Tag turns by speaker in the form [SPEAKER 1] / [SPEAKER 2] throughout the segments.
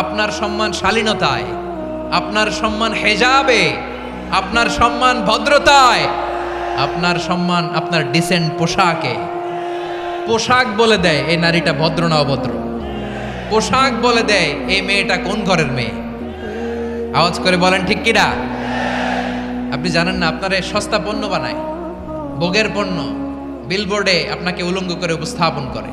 [SPEAKER 1] আপনার সম্মান শালীনতায়, আপনার সম্মান হেজাবে, আপনার সম্মান ভদ্রতায়, আপনার সম্মান আপনার ডিসেন্ট পোশাকে। পোশাক বলে দেয় এই নারীটা ভদ্র না অভদ্র? পোশাক বলে দেয় এই মেয়েটা কোন ঘরের মেয়ে? আওয়াজ করে বলেন, ঠিক কিনা আপনি জানেন না, আপনার এই সস্তা পণ্য বানায়, ভোগের পণ্য বিলবোর্ডে আপনাকে উলঙ্গ করে উপস্থাপন করে।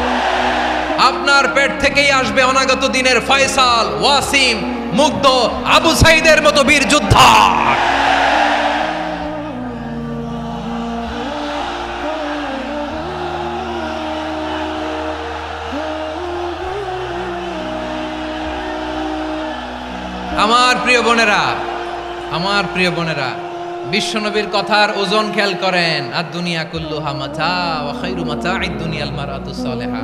[SPEAKER 1] আপনার পেট থেকেই আসবে অনাগত দিনের ফয়সাল, ওয়াসিম, মুগ্ধ, আবু সাইদের মতো বীর যোদ্ধা। আমার প্রিয় বোনেরা, আমার প্রিয় বোনেরা, বিশ্বনবীর কথার ওজন খেয়াল করেন। আর দুনিয়া কুল্লু হামাচা ওয়াখাইরু দুনিয়াল মারাতু সালেহা।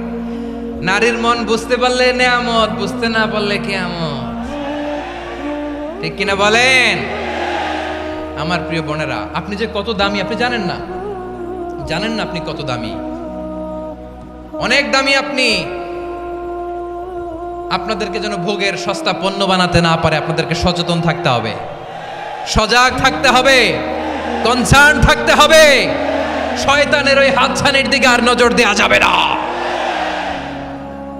[SPEAKER 1] নারীর মন বুঝতে পারলে নেয়ামত, বুঝতে না পারলে কেয়ামত। ঠিক কিনা বলেন? আমার প্রিয় বোনেরা, আপনি যে কত দামি, আপনি জানেন না? জানেন না আপনি কত দামি? অনেক দামি আপনি। আপনাদেরকে যেন ভোগের সস্তা পণ্য বানাতে না পারে, আপনাদেরকে সচেতন থাকতে হবে। সজাগ থাকতে হবে। কনসার্ন থাকতে হবে। শয়তানের ওই হাতছানির দিকে আর নজর দেওয়া যাবে না।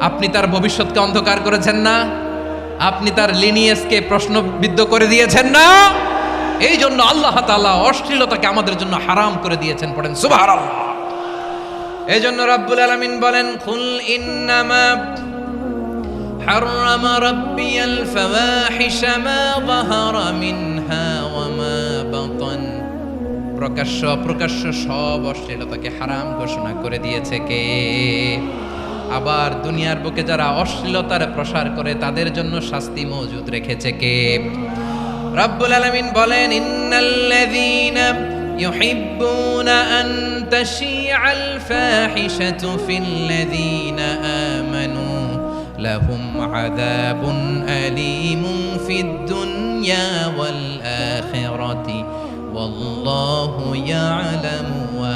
[SPEAKER 1] আপনি তার ভবিষ্যৎকে অন্ধকার করেছেন না আপনি তার লিনিয়েসকে প্রশ্নবিদ্ধ করে দিয়েছেন না এই জন্য আল্লাহ তাআলা অশ্লীলতাকে আমাদের জন্য হারাম করে দিয়েছেন পড়েন সুবহানাল্লাহ এই জন্য রাব্বুল আলামিন বলেন কুল ইন্নামা حرم ربي الفواحش ما ظهر منها وما بطن প্রকাশ্য অপ্রকাশ্য সব অশ্লীলতাকে হারাম ঘোষণা করে দিয়েছে কে আবার দুনিয়ার বুকে যারা অশ্লীলতার প্রসার করে, তাদের জন্য শাস্তি মজুদ রেখেছে কে? রব্বুল আলামিন বলেন, ইন্নাল্লাযীনা ইউহিব্বুনা আন তাশিআল ফাহিশাতু ফিল্লাযীনা আমানু লাহুম আযাবুন আলীমুন ফিদ দুনিয়া ওয়াল আখিরাতি ওয়াল্লাহু ইয়ালামু ওয়া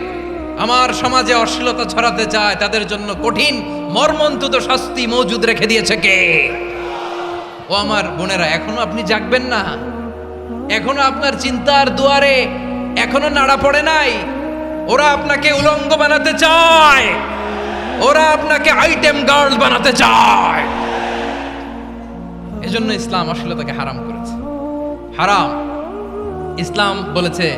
[SPEAKER 1] আমার সমাজে অশ্লীলতা ছড়াতে চায়, তাদের জন্য কঠিন মর্মন্তুত শাস্তি মজুদ রেখে দিয়েছে কে? ও আমার বোনেরা, এখনও আপনি জাগবেন না। এখনও আপনার চিন্তার দুয়ারে এখনও নাড়া পড়ে নাই। ওরা আপনাকে উলঙ্গ বানাতে চায়। ওরা আপনাকে আইটেম গার্ল বানাতে চায়। এজন্য ইসলাম অশ্লীলতাকে হারাম করেছে। হারাম। ইসলাম বলেছে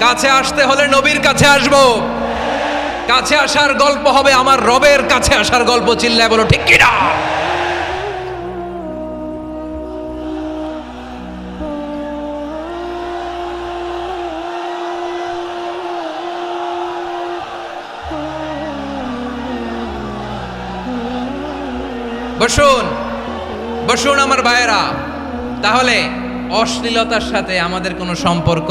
[SPEAKER 1] কাছে আসতে হলে নবীর কাছে আসব। কাছে আসার গল্প হবে আমার রবের কাছে আসার গল্প, চিল্লায় বলো, ঠিক কিনা? বসুন বসুন আমার ভাইয়েরা। তাহলে অশ্লীলতার সাথে আমাদের কোনো সম্পর্ক?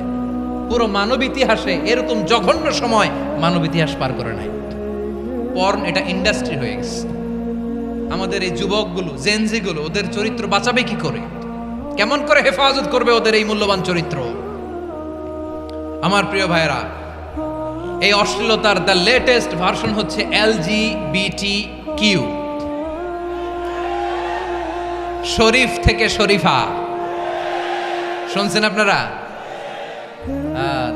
[SPEAKER 1] পুরো মানব ইতিহাসে এরকম জঘন্য সময় মানব ইতিহাস পার করে নাই। পর্ন এটা ইন্ডাস্ট্রি হয়ে গেছে। আমাদের এই যুবকগুলো জেনজিগুলো ওদের চরিত্র বাঁচাবে কি করে? কেমন করে হেফাজত করবে ওদের এই মূল্যবান চরিত্র? আমার প্রিয় ভাইরা এই অশ্লীলতার দ্য লেটেস্ট ভার্সন হচ্ছে এল এলজি বিটি কিউ শরীফ থেকে শরীফা। শুনছেন আপনারা?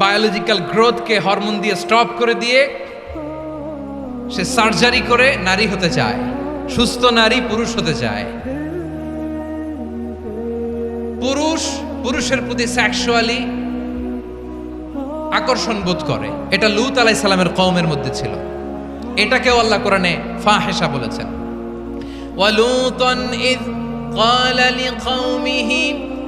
[SPEAKER 1] বায়োলজিক্যাল গ্রোথকে হরমোন দিয়ে স্টপ করে দিয়ে সে সার্জারি করে নারী হতে চায় সুস্থ নারী পুরুষ হতে চায় পুরুষ পুরুষের প্রতি সেক্সুয়ালি আকর্ষণ বোধ করে এটা লুত আলাই সালামের কওমের মধ্যে ছিল এটাকেও আল্লাহ কোরআনে ফাহেসা বলেছেন ولوطا إذ قال لقومه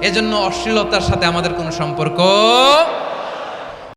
[SPEAKER 1] এজন্য অশ্লীলতার সাথে আমাদের কোনো সম্পর্ক